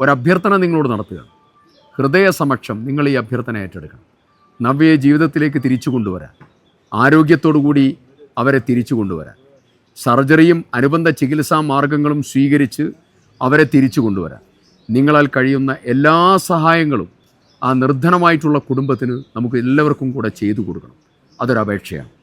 ഒരഭ്യർത്ഥന നിങ്ങളോട് നടത്തുകയാണ് ഹൃദയ സമക്ഷം നിങ്ങൾ ഈ അഭ്യർത്ഥന ഏറ്റെടുക്കണം. നവ്യയെ ജീവിതത്തിലേക്ക് തിരിച്ചു കൊണ്ടുവരാൻ ആരോഗ്യത്തോടുകൂടി അവരെ തിരിച്ചു കൊണ്ടുവരാൻ സർജറിയും അനുബന്ധ ചികിത്സാ മാർഗങ്ങളും സ്വീകരിച്ച് അവരെ തിരിച്ചു കൊണ്ടുവരാൻ. നിങ്ങളാൽ കഴിയുന്ന എല്ലാ സഹായങ്ങളും ആ നിർദ്ധനമായിട്ടുള്ള കുടുംബത്തിന് നമുക്ക് എല്ലാവർക്കും കൂടെ ചെയ്തു കൊടുക്കണം. അതൊരപേക്ഷയാണ്.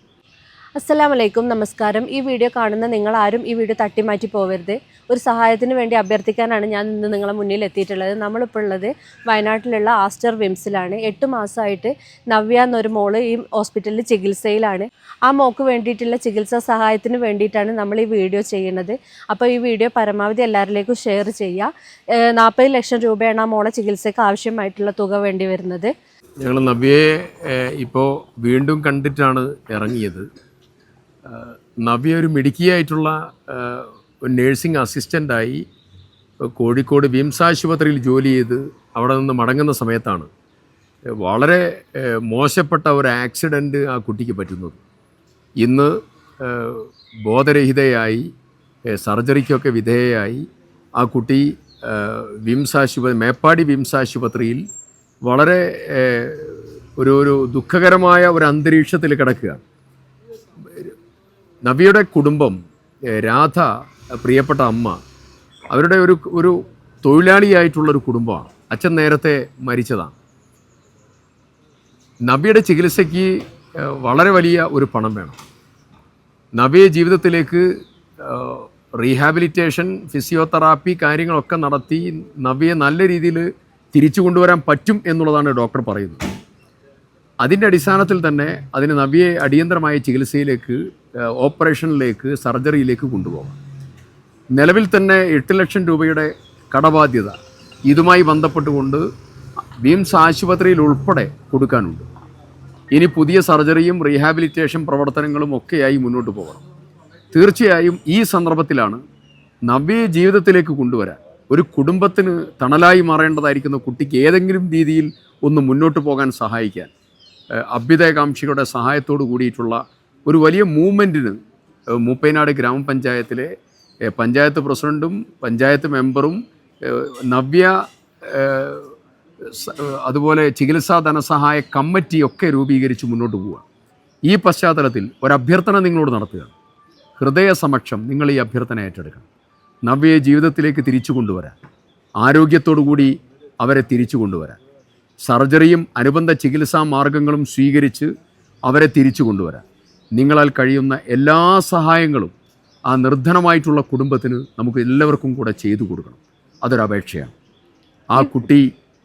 അസ്സലാമു അലൈക്കും നമസ്കാരം. ഈ വീഡിയോ കാണുന്ന നിങ്ങൾ ആരും ഈ വീഡിയോ തട്ടിമാറ്റി പോവരുത്. ഒരു സഹായത്തിന് വേണ്ടി അഭ്യർത്ഥിക്കാനാണ് ഞാൻ ഇന്ന് നിങ്ങളെ മുന്നിൽ എത്തിയിട്ടുള്ളത്. നമ്മളിപ്പോൾ ഉള്ളത് വയനാട്ടിലുള്ള ആസ്റ്റർ വിംസിലാണ്. എട്ട് മാസമായിട്ട് നവ്യ എന്നൊരു മോൾ ഈ ഹോസ്പിറ്റലിൽ ചികിത്സയിലാണ്. ആ മോക്ക് വേണ്ടിയിട്ടുള്ള ചികിത്സാ സഹായത്തിന് വേണ്ടിയിട്ടാണ് നമ്മൾ ഈ വീഡിയോ ചെയ്യുന്നത്. അപ്പോൾ ഈ വീഡിയോ പരമാവധി എല്ലാവരിലേക്കും ഷെയർ ചെയ്യുക. നാൽപ്പത് ലക്ഷം രൂപയാണ് ആ മോളെ ചികിത്സയ്ക്ക് ആവശ്യമായിട്ടുള്ള തുക വേണ്ടി വരുന്നത്. ഞങ്ങൾ നവ്യയെ ഇപ്പോൾ വീണ്ടും കണ്ടിട്ടാണ് ഇറങ്ങിയത്. നവ്യ ഒരു ഒരു നേഴ്സിംഗ് അസിസ്റ്റന്റായി കോഴിക്കോട് വിംസ് ആശുപത്രിയിൽ ജോലി ചെയ്ത് അവിടെ നിന്ന് മടങ്ങുന്ന സമയത്താണ് വളരെ മോശപ്പെട്ട ഒരു ആക്സിഡന്റ് ആ കുട്ടിക്ക് പറ്റുന്നത്. ഇന്ന് ബോധരഹിതയായി സർജറിക്കൊക്കെ വിധേയയായി ആ കുട്ടി വിംസ് ആശുപത്രി മേപ്പാടി വിംസ് ആശുപത്രിയിൽ വളരെ ഒരു ഒരു ദുഃഖകരമായ ഒരു അന്തരീക്ഷത്തിൽ കിടക്കുകയാണ്. നവിയുടെ കുടുംബം രാധ പ്രിയപ്പെട്ട അമ്മ അവരുടെ ഒരു ഒരു തൊഴിലാളിയായിട്ടുള്ളൊരു കുടുംബമാണ്. അച്ഛൻ നേരത്തെ മരിച്ചതാണ്. നബിയുടെ ചികിത്സയ്ക്ക് വളരെ വലിയ ഒരു പണം വേണം. നബിയെ ജീവിതത്തിലേക്ക് റീഹാബിലിറ്റേഷൻ ഫിസിയോതെറാപ്പി കാര്യങ്ങളൊക്കെ നടത്തി നബിയെ നല്ല രീതിയിൽ തിരിച്ചു കൊണ്ടുവരാൻ പറ്റും എന്നുള്ളതാണ് ഡോക്ടർ പറയുന്നത്. അതിന്റെ അടിസ്ഥാനത്തിൽ തന്നെ അതിന് നബിയെ അടിയന്തരമായ ചികിത്സയിലേക്ക് ഓപ്പറേഷനിലേക്ക് സർജറിയിലേക്ക് കൊണ്ടുപോകാം. നിലവിൽ തന്നെ എട്ട് ലക്ഷം രൂപയുടെ കടബാധ്യത ഇതുമായി ബന്ധപ്പെട്ടുകൊണ്ട് ബീംസ് ആശുപത്രിയിൽ ഉൾപ്പെടെ കൊടുക്കാനുണ്ട്. ഇനി പുതിയ സർജറിയും റീഹാബിലിറ്റേഷൻ പ്രവർത്തനങ്ങളും ഒക്കെയായി മുന്നോട്ട് പോകണം. തീർച്ചയായും ഈ സന്ദർഭത്തിലാണ് നവ്യയെ ജീവിതത്തിലേക്ക് കൊണ്ടുവരാൻ ഒരു കുടുംബത്തിന് തണലായി മാറേണ്ടതായിരിക്കുന്ന കുട്ടിക്ക് ഏതെങ്കിലും രീതിയിൽ ഒന്ന് മുന്നോട്ട് പോകാൻ സഹായിക്കാൻ അഭ്യുദയകാംക്ഷികളുടെ സഹായത്തോടു കൂടിയിട്ടുള്ള ഒരു വലിയ മൂവ്മെന്റിന് മൂപ്പൈനാട് ഗ്രാമപഞ്ചായത്തിലെ പഞ്ചായത്ത് പ്രസിഡന്റും പഞ്ചായത്ത് മെമ്പറും നവ്യ അതുപോലെ ചികിത്സാ ധനസഹായ കമ്മിറ്റിയൊക്കെ രൂപീകരിച്ച് മുന്നോട്ട് പോവുക. ഈ പശ്ചാത്തലത്തിൽ ഒരു അഭ്യർത്ഥന നിങ്ങളോട് നടത്തുകയാണ്. ഹൃദയ സമക്ഷം നിങ്ങൾ ഈ അഭ്യർത്ഥന ഏറ്റെടുക്കണം. നവ്യയെ ജീവിതത്തിലേക്ക് തിരിച്ചു കൊണ്ടുവരാൻ ആരോഗ്യത്തോടു കൂടി അവരെ തിരിച്ചു കൊണ്ടുവരാൻ സർജറിയും അനുബന്ധ ചികിത്സാ മാർഗങ്ങളും സ്വീകരിച്ച് അവരെ തിരിച്ചു കൊണ്ടുവരാൻ. നിങ്ങളാൽ കഴിയുന്ന എല്ലാ സഹായങ്ങളും ആ നിർധനമായിട്ടുള്ള കുടുംബത്തിന് നമുക്ക് എല്ലാവർക്കും കൂടെ ചെയ്തു കൊടുക്കണം. അതൊരപേക്ഷയാണ് ആ കുട്ടി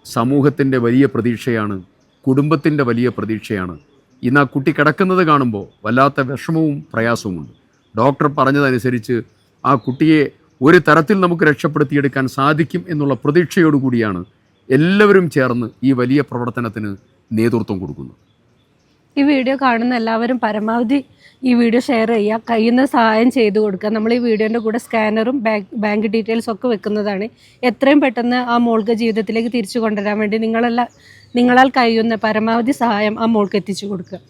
സമൂഹത്തിന്റെ വലിയ പ്രതീക്ഷയാണ് കുടുംബത്തിന്റെ വലിയ പ്രതീക്ഷയാണ്. ഇന്ന് ആ കുട്ടി കിടക്കുന്നത് കാണുമ്പോൾ വല്ലാത്ത വിഷമവും പ്രയാസവുമുണ്ട് ഡോക്ടർ പറഞ്ഞതനുസരിച്ച് ആ കുട്ടിയെ ഒരു തരത്തിൽ നമുക്ക് രക്ഷപ്പെടുത്തിയെടുക്കാൻ സാധിക്കും എന്നുള്ള പ്രതീക്ഷയോടുകൂടിയാണ് എല്ലാവരും ചേർന്ന് ഈ വലിയ പ്രവർത്തനത്തിന് നേതൃത്വം കൊടുക്കുന്നത്. ഈ വീഡിയോ കാണുന്ന എല്ലാവരും പരമാവധി ഈ വീഡിയോ ഷെയർ ചെയ്യുക. കഴിയുന്ന സഹായം ചെയ്തു കൊടുക്കുക. നമ്മൾ ഈ വീഡിയോന്റെ കൂടെ സ്കാനറും ബാങ്ക് ഡീറ്റെയിൽസ് ഒക്കെ വെക്കുന്നതാണ്. എത്രയും പെട്ടെന്ന് ആ മോൾക്ക് ജീവിതത്തിലേക്ക് തിരിച്ചു കൊണ്ടുവരാൻ വേണ്ടി നിങ്ങളെല്ലാം നിങ്ങളാൽ കഴിയുന്ന പരമാവധി സഹായം ആ മോൾക്ക് എത്തിച്ചു കൊടുക്കുക.